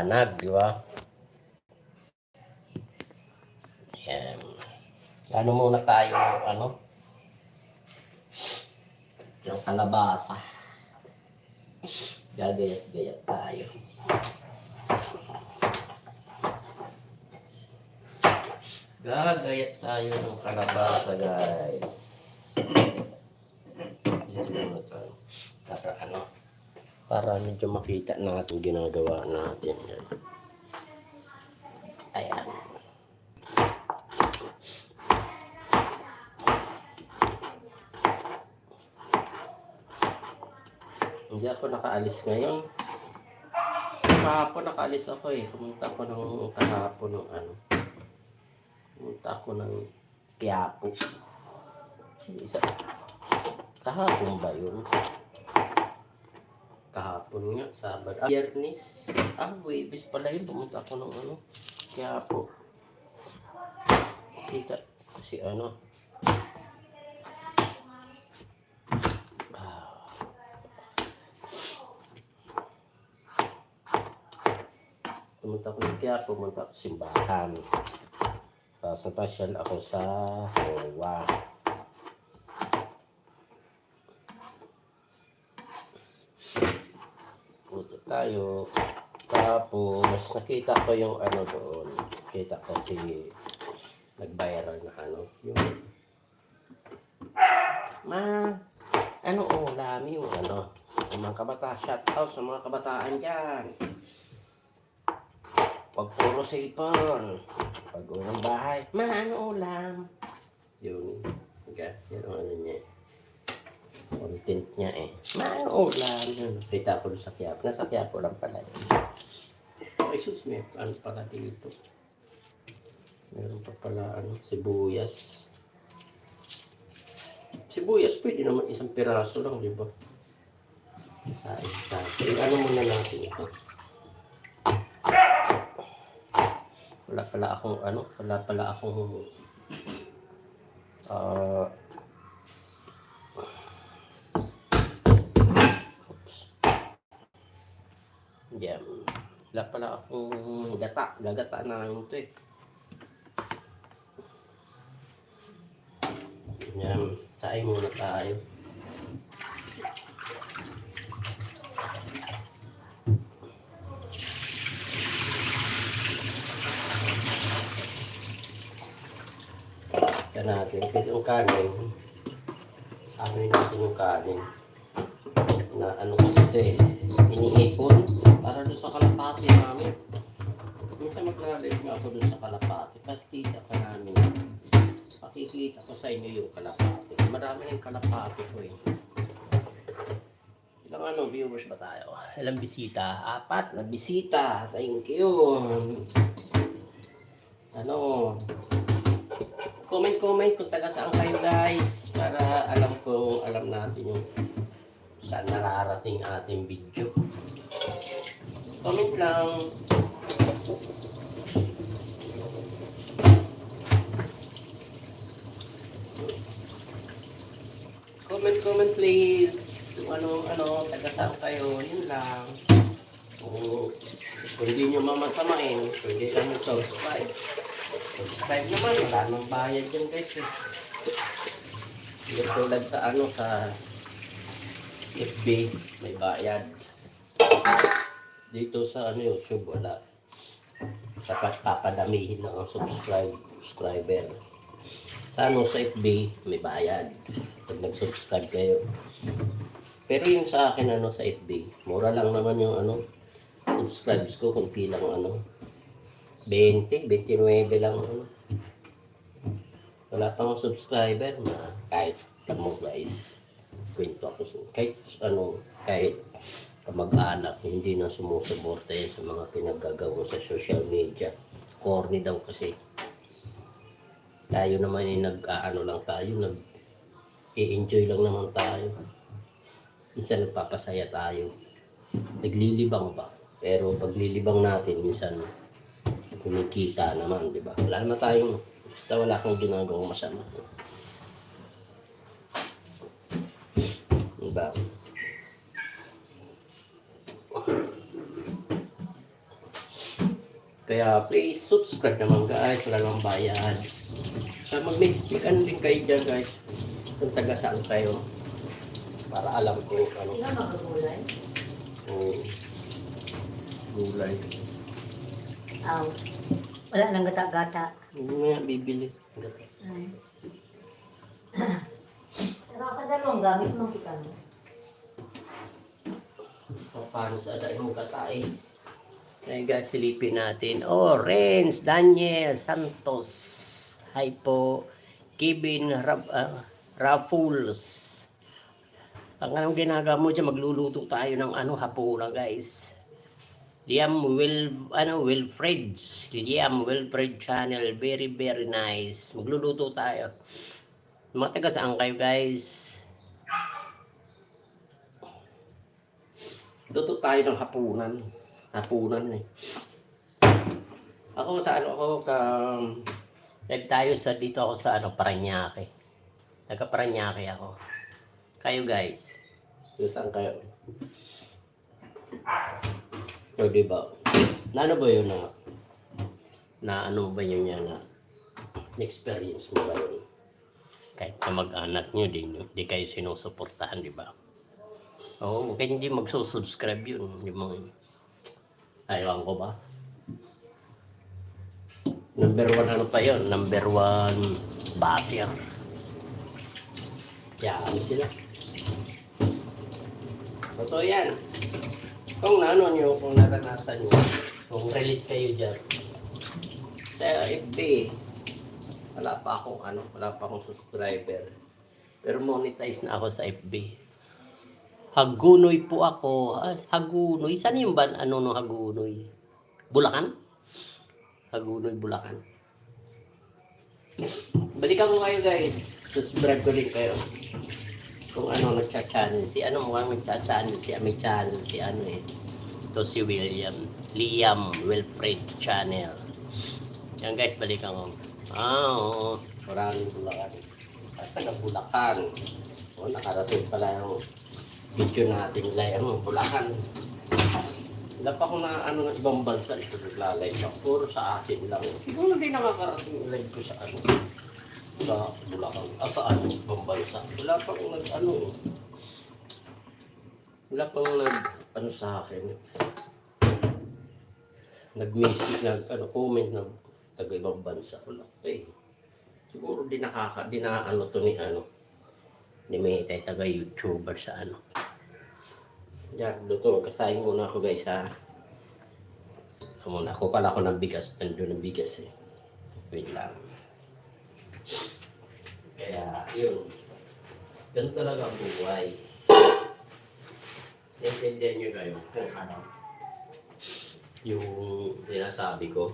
maliwanag, di ba? Ayan. Ano muna tayo, ano? Yung kalabasa. Gagayat-gayat tayo. Gagayat tayo ng kalabasa, guys. Dito muna tayo. Para ano? Para medyo makita natin ginagawa natin. Yan. Ayan. Hindi ako nakaalis ngayon. Kahapon nakaalis ako eh. Pumunta ako ng kahapon ng ano. Pumunta ako ng Quiapo. Isa. Kahapon ba yun? Kahapon nga, Sabado. Ah, Biyernes. Ah, Webes pala yun. Pumunta ako ng ano. Quiapo. Kita ko si ano. pumunta ko ng Quiapo, pumunta ako simbahan. Tapos napasyal ako sa Hawa. Puto tayo. Tapos nakita ko yung ano doon. Kita ko si nag-viral na ano. Yung Ma, ano ulam yung ano? Yung mga kabata, shout out sa mga kabataan dyan. Pag puro cellphone. Pag unang bahay. Ma, ano ulam? Yun. Okay. Yan ang ano niya. Content niya eh. Ma, ano ulam? Yun. Kita ko sa Quiapo. Nasa Quiapo lang pala yun. Ay, sus, may ano pala dito. Meron pa pala ano, sibuyas. Sibuyas, pwede naman isang piraso lang, di ba? Isa, isa. Eh, ano muna natin ito? wala pala akong ano, wala pala akong ah oops. Yan. Wala pala akong gata. Gagata na lang ito eh. Yan. Saing muna tayo. Yan natin. Pwede yung kanin. Ano natin yung kanin. Na ano kasi ito eh. Iniipon. Para doon sa kalapati namin. Minsan maglalagay nga ako doon sa kalapati. Pakikita ka namin. Pakikita ko sa inyo yung kalapati. Marami yung kalapati ko eh. Ilang ano viewers ba tayo? Ilang bisita? Apat na bisita. Thank you. Ano? Comment-comment kung taga saan kayo guys para alam ko alam natin yung saan nararating ating video. Comment lang. Comment, comment please. Kung ano, ano, taga saan kayo, yun lang. Kung, kung hindi nyo mamasamain, pwede lang mag-subscribe. Subscribe naman, wala nang bayad dyan guys eh. Hindi tulad sa ano, sa FB, may bayad. Dito sa ano, YouTube, wala. Dapat papadamihin ng subscribe, subscriber. Sa ano, sa FB, may bayad. Pag nag-subscribe kayo. Pero yung sa akin, ano, sa FB, mura lang naman yung ano, subscribes ko, kunti lang ano, 20, 29 lang ano. Wala pang subscriber na kahit kamo guys. Kwento ako sa kahit ano, kahit kamag-anak, hindi na sumusuporta yan sa mga pinaggagawa sa social media. Corny daw kasi. Tayo naman ay nag-ano lang tayo, nag i-enjoy lang naman tayo. Minsan nagpapasaya tayo. Naglilibang ba? Pero paglilibang natin, minsan kumikita naman, di ba? Wala naman tayong, basta wala akong ginagawang masama. Ba? Kaya please subscribe naman guys, wala namang bayad. Sa mag mag ano din kayo dyan guys, kung taga saan kayo. Para alam ko ano. Tingnan magagulay. Um, gulay. Aw. Wala nang gata-gata. Hindi yan bibili. Ay. Nakakadalawang gamit mo kita mo. Paano sa mo katay? Kaya guys, silipin natin. Renz, Daniel, Santos. Hi po. Kevin Rab uh, Raffles. Ang anong ginagawa mo dyan, magluluto tayo ng ano, hapura guys. Liam Will, ano, Wilfred. Liam Wilfred channel. Very, very nice. Magluluto tayo. Mga taga saan kayo guys? Luto tayo ng hapunan. Hapunan eh. Ako sa ano ako ka nag tayo sa dito ako sa ano Paranaque. Taga Paranaque ako. Kayo guys. Saan kayo? So, di ba? Na ano ba yun na na ano ba yun yan na experience mo ba yun? Kahit na mag-anak nyo, di, di kayo sinusuportahan, di ba? Oo, oh, kaya hindi magsusubscribe yun. Hindi mo, ayaw ko ba? Number one ano pa yun? Number one baser. Kaya ano sila? Totoo yan. Kung ano nyo, kung naranasan nyo, kung relate kayo dyan, sa FB, wala pa akong ano, wala pa akong subscriber. Pero monetize na ako sa FB. Hagunoy po ako. Ah, Hagunoy. Saan yung ban? Ano no Hagunoy? Bulacan? Hagunoy, Bulacan. Balikan ko kayo guys. Subscribe ko din kayo. Kung ano nagcha-channel. Si ano mukhang nagcha-channel. Si may channel. Si ano eh. Ito si William. Liam Wilfred Channel. Yan guys, balikan ko. Ah, oo. Maraming Bulacan. At taga Bulacan. O, nakarating pala yung video natin live ano, Bulacan. Wala pa akong ano ng ibang bansa ito naglalay pa. Puro sa atin lang. Siguro hindi nakakarating live ko sa ano sa Bulacan. Ah, sa ano, ibang bansa. Wala pa akong nag ano. Wala pa akong nag ano sa akin. Nag-message, nag ano, comment na taga ibang bansa. Wala pa eh. Siguro di nakaka, di na ano to ni ano. Ni may tayo taga YouTuber sa ano. Yan, luto. Kasayin muna ako guys ha. Ito muna. Kukala ko ng bigas. Nandun ng bigas eh. Wait lang. Kaya, yun. Ganun talaga ang buhay. Naintindihan nyo kayo kung ano. Yung sinasabi ko.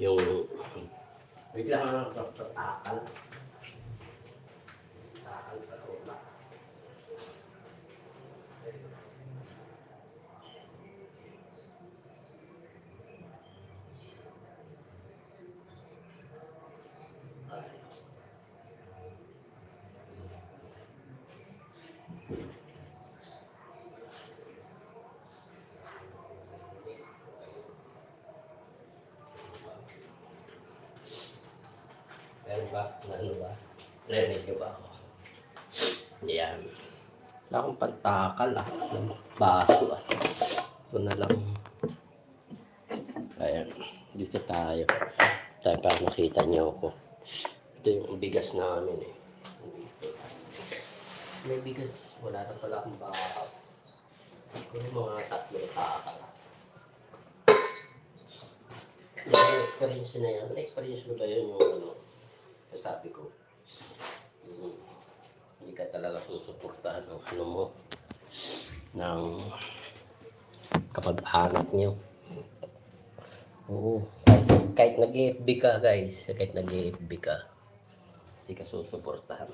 Yung... Wait lang ako ng takal. Takal pala wala. Meron ba? Ano ba? Narinig niyo ba ako? Yan. Wala pantakal ah. Ng baso ah. Ito na lang. Ayan. Dito tayo. Tayo para makita niyo ako. Ito yung bigas namin eh. May bigas. Wala na pala akong baka. Ito yung mga tatlong takal. Yung experience na yan. Na-experience mo ba yun yung ano? Sabi ko, mm, hindi ka talaga susuportahan ng ano mo, ng kapag-anak niyo. Oo, kahit, kahit nag-FB ka guys, kahit nag-FB ka, hindi ka susuportahan.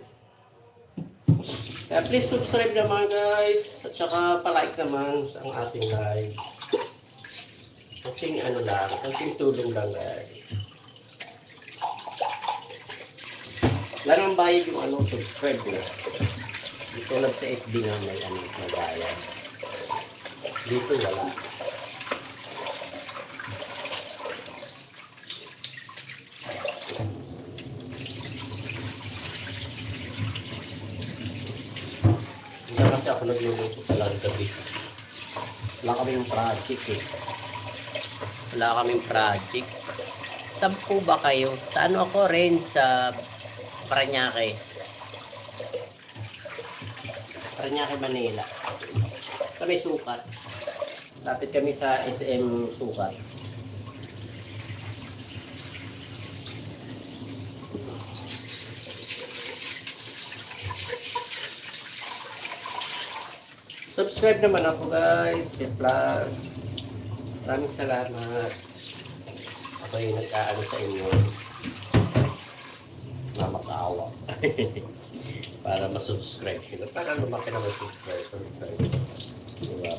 Kaya please subscribe naman guys, at saka palike naman sa ang ating live. Kasing ano lang, kasing tulong lang guys. Wala nang bayad yung ano, subscribe mo. Ito lang sa FB nga may ano, magbayad. Dito wala. Hindi kasi ako nagluluto sa lang gabi. Wala kaming project eh. Wala kaming project. Saan po ba kayo? Sa ano ako rin sa Paranaque. Paranaque, Manila. Kami sukat. Lapit kami sa SM sukat. Subscribe naman ako guys. Hit vlog. Maraming salamat. Ako yung nagkaano sa inyo. Na makaawa. Para masubscribe sila. Para lumaki na mag-subscribe. Subscribe. Diba?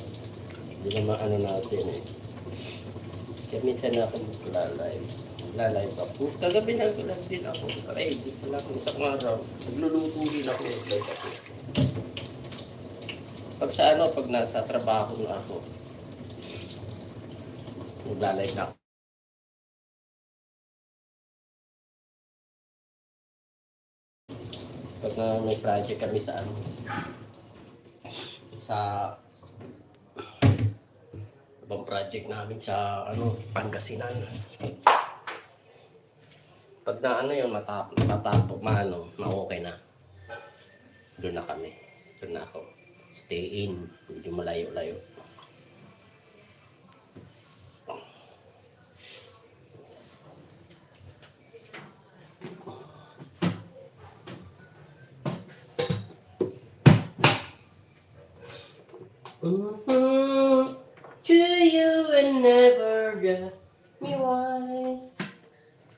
Hindi naman ano natin eh. Kaya minsan na ako magla-live. Magla-live ako. Kagabi na live din ako. Ay, di pala ako sa araw. Nagluluto din ako. Live ako. Pag sa ano, pag nasa trabaho na ako, maglalay na ako. May project kami sa ano, sa ibang project namin sa ano, Pangasinan. Pag na ano yun, matap, matapok, maano, ma-okay na. Doon na kami. Doon na ako stay in. Medyo malayo-layo. Mm-hmm. To you and never ask me why.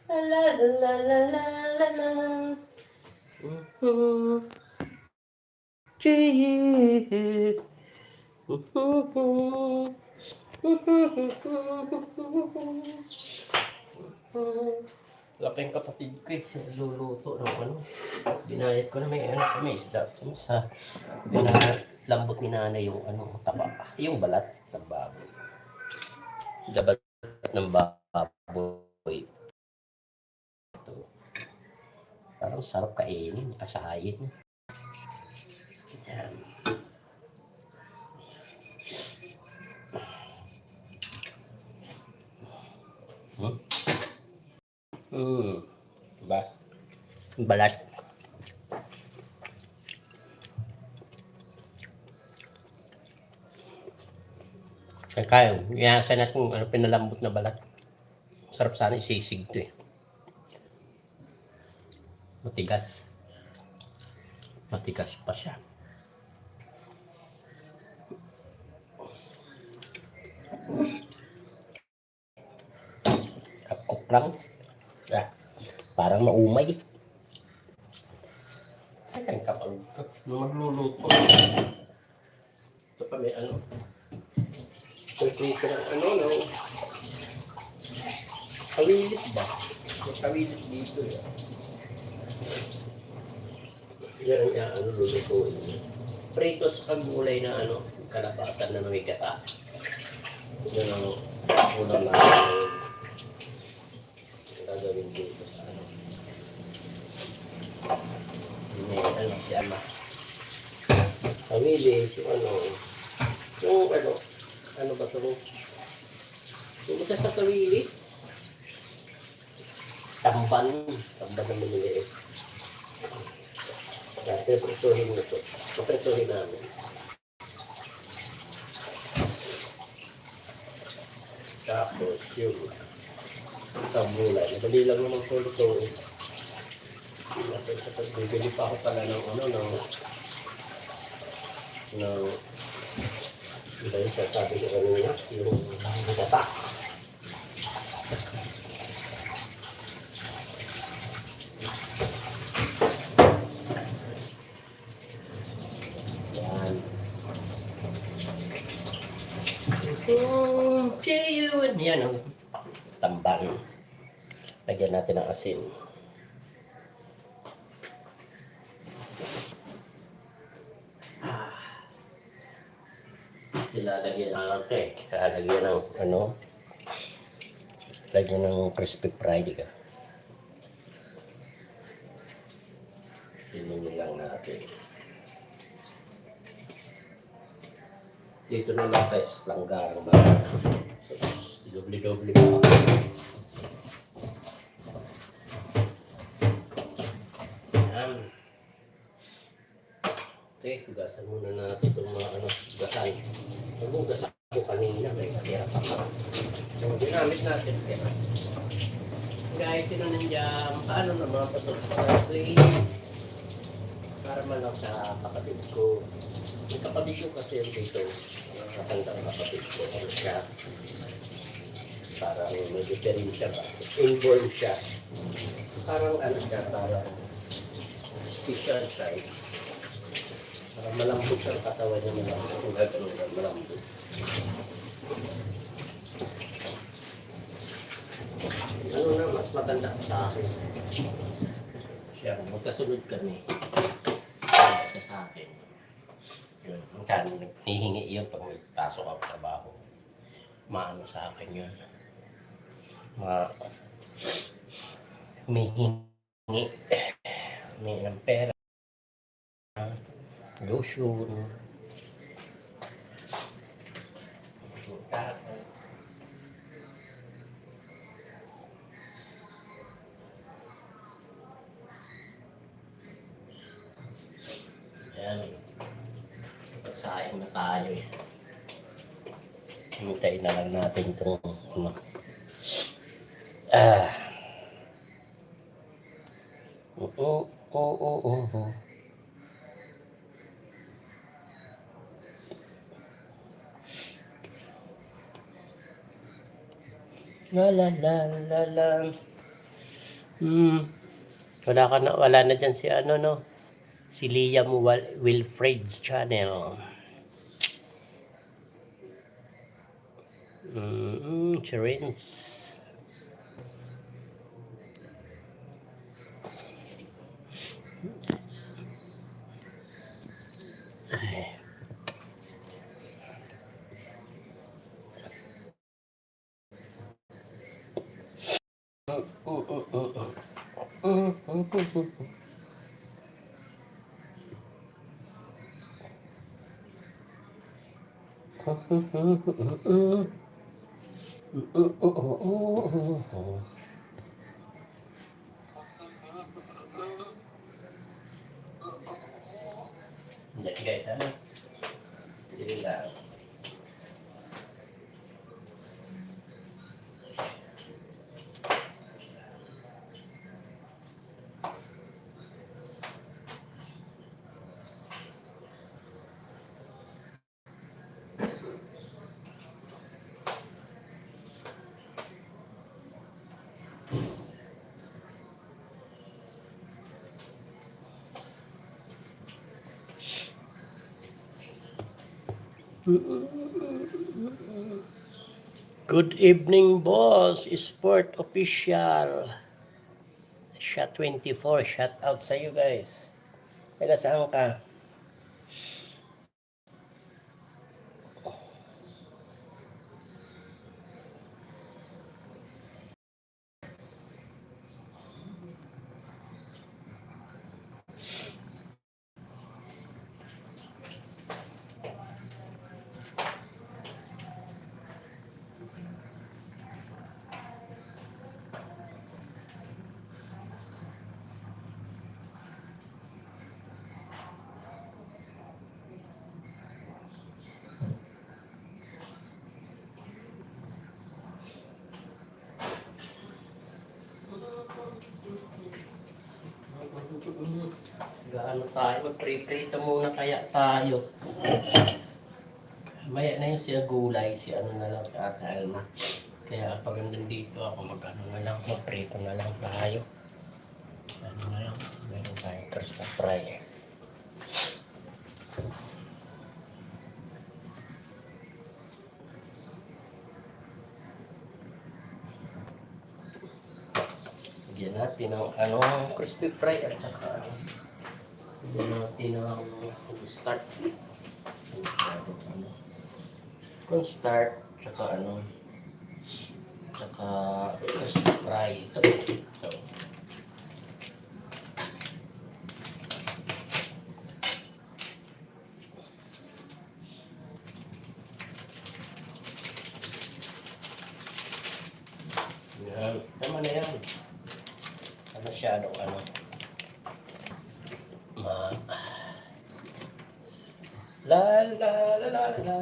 La la la la la la la. Mm-hmm to you. Laking kapatid ko eh, luluto ng ano. Binayad ko na may ano kami isda. Sa binayad, lambot ni nanay yung ano, taba. Yung balat ng baboy. Dabat ng baboy. Ito. Parang sarap kainin, asahin. Yan. Hmm? Hmm. Ba? Balat. Kaya kaya, inasa natin ano, pinalambot na balat. Sarap sana isisig to eh. Matigas. Matigas pa siya. Kapkok lang. Ah, parang maumay. Ayan kapag nung magluluto. Ito pa may ano. Ito ng ano, no? Kawilis ba? May kawilis dito. Eh. Yan ang ano, lulutuin niya. Prito sa gulay na ano, kalabasan na may gata. Yan ang ulam na gagawin dito sa ano. May ano si Ama. Pamilis, yung ano, yung ano, ano ba ito? Yung isa sa kawilis, tamban, tamban na maniliit. Kaya pinuprituhin mo ito. Pinuprituhin namin. Tapos yung tabulay. Madali lang naman eh. Natin sa pagbibili pa ako pala ng ano, ng ng Diba yung sasabi ko kanina, yung gata. Yan. Mm, see you and yan ang tambang. Lagyan natin ng asin. Sila lagyan ng cake. Lagyan ng ano. Lagyan ng crispy fried ka. Pinili lang natin. Dito na lang tayo sa Planggarang ba? Doble-doble pa ako. Okay, hugasan muna natin itong mga ano, hugasan. Ang hugasan ko kanina, may kaya pa pa. So, ginamit natin kaya. Guys, sino nandiyan? Paano na mga sa plate? Para man sa kapatid ko. Yung kapatid ko kasi yung dito, matandang kapatid ko, ano siya, parang may diferensya ba? Inborn siya. Parang ano siya, parang special siya. Parang malambot siya ang katawan niya, malambot. Kung gagawin malambot. Ano na, mas maganda sa akin. Siya, magkasunod kami. Maganda siya sa akin. Yun, minsan, hihingi yun pag may pasok ako sa trabaho. Maano sa akin yun. Ma... Humihingi. Humihingi ng pera. Lotion. Ayan. Sayang na tayo eh. Hintayin na lang natin itong ano. Ah. Oo, oo, oo, oo. La la la la la. Hmm. Wala ka na, wala na dyan si ano no. Si Liam Wil- Wilfred's channel. Mm, Chirins. 嗯嗯嗯嗯嗯哦哦哦哦。Good evening, boss. Sport official. Shot 24. Shout out sa iyo, guys. Taga saan ka? Gaano tayo? Magpre-prito muna kaya tayo. Maya na yung siya gulay, si ano na lang, Ate Alma. Kaya pag nandun dito ako, mag-ano na lang, magprito na lang tayo. Ano na lang, meron tayong crispy fry eh. Bigyan natin ng ano, crispy fry at saka Bigyan natin ng start. Kung start, saka ano, saka crispy fry. Ito. Ito. Yan. Tama na yan. Ano masyadong ano. Ma. La la la la la la.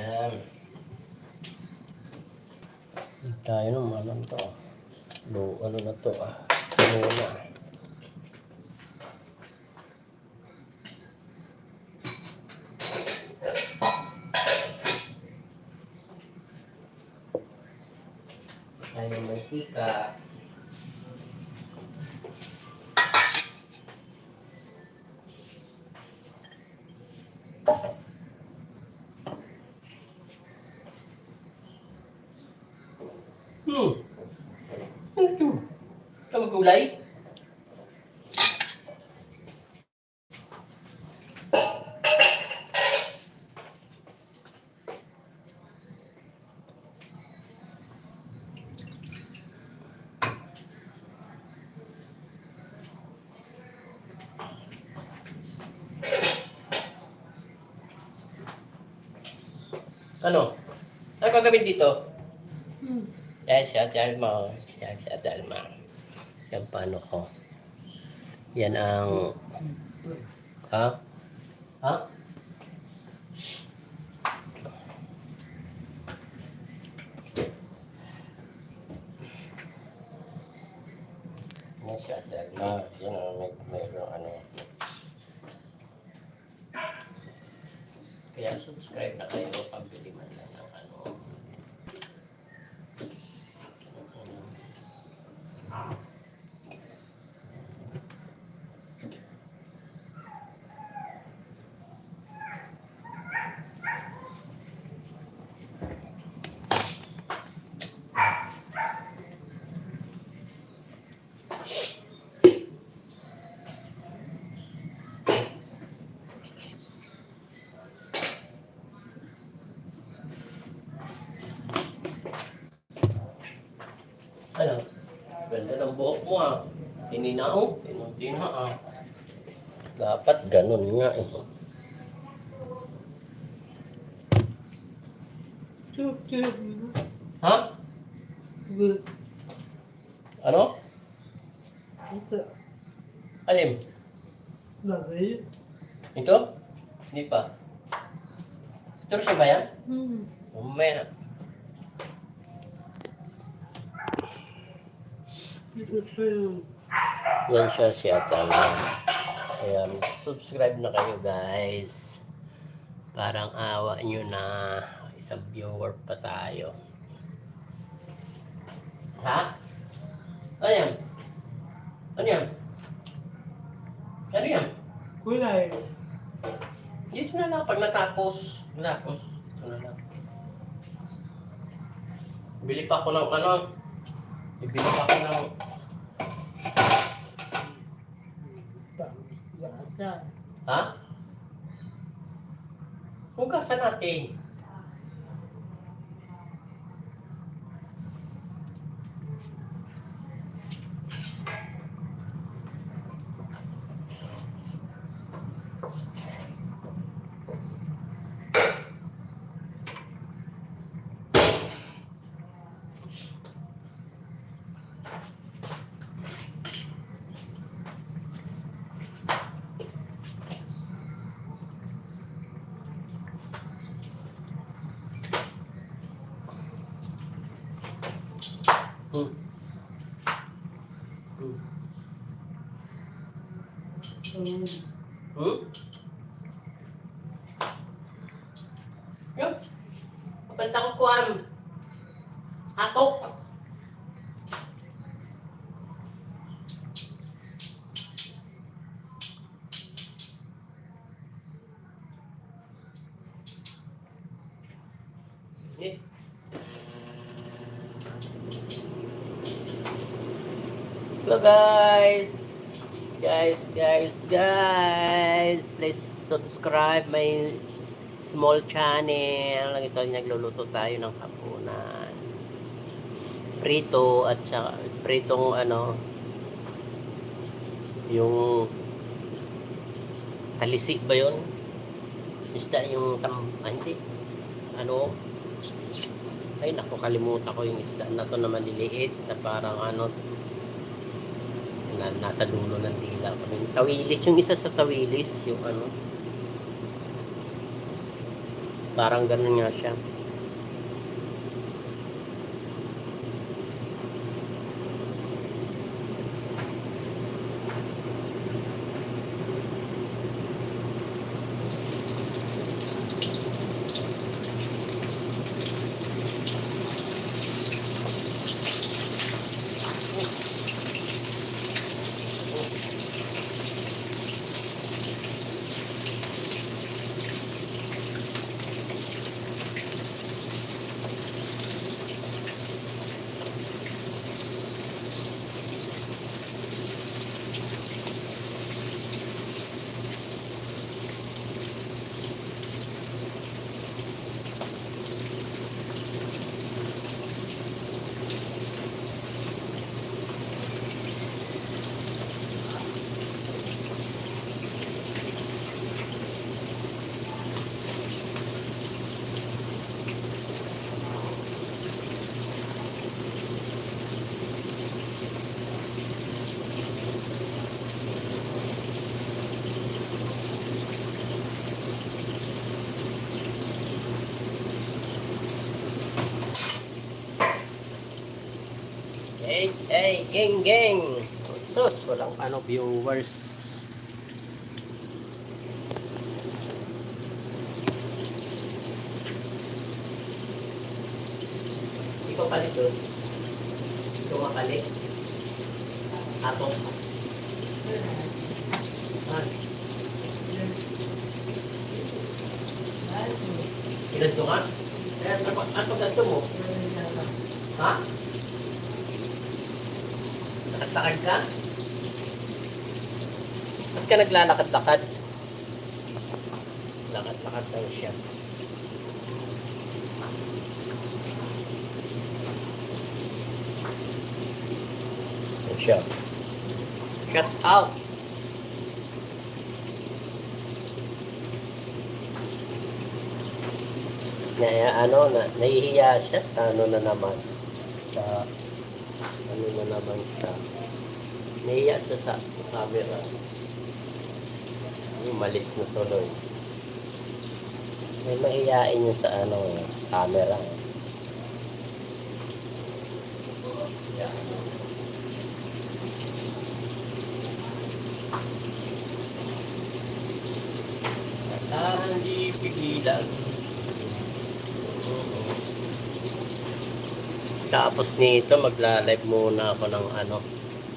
Yan. Tayo nung ano to. Lo, ano na to ah. Ano na. Tayo ng mantika. Hmm. Ano ito? Ito gulay? Ano? Ano gagawin dito? Yan siya, Dalma. Yan siya, Dalma. Yan paano ko. Yan ang... Ha? Ha? Yan siya, Dalma. Yan ang may, mayroong ano. Kaya subscribe na kayo pabili man lang ng ano. Ano? Ganda ng buhok mo ah. Tininao. Tinuntina ah. Dapat ganun nga eh. Ha? Ano? Alim? Ito? Hindi pa. Ito siya ba yan? Mamaya. Yan siya si Atala. Kaya subscribe na kayo guys. Parang awa nyo na isang viewer pa tayo. Ha? Ano yan? Ano yan? Ano yan? Kulay. Dito na lang pag natapos. Natapos. Ito na lang. Bili pa ako ng ano. Bibili pa ako ng Ha? Hugasan natin. Guys. guys, guys, guys. Please subscribe my small channel. Ito, nagluluto tayo ng hapunan. Prito at saka pritong ano yung talisi ba yun? Isda yung tam... Ah, hindi. Ano? Ay, naku, kalimutan ko yung isda na to na maliliit na parang ano na, nasa dulo ng dila ko. Yung tawilis, yung isa sa tawilis, yung ano. Parang ganun nga siya. Hey, gang, gang! Sus, walang ano, viewers. Ikaw pali doon. Ikaw makali. Ato. Ah. Ilan to ka? Eh, Ano ganito mo? Ha? Lakad-lakad ka? Ba't ka naglalakad-lakad? Lakad-lakad daw siya. Yan siya. Shut out! Na, ano, na, nahihiya siya sa ano na naman. Naman siya. Nahiya siya sa camera. Yung malis na tuloy. May mahihain yun sa ano, camera. Ah, hindi pigilan. Tapos nito, magla-live muna ako ng ano,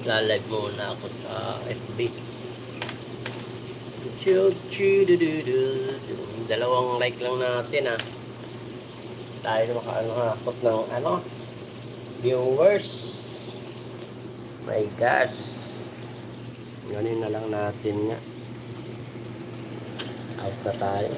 magla-live muna ako sa FB. Dalawang like lang natin ah. Tayo makaano hakot ng ano, viewers. My gosh. Ganun na lang natin nga. Out na tayo.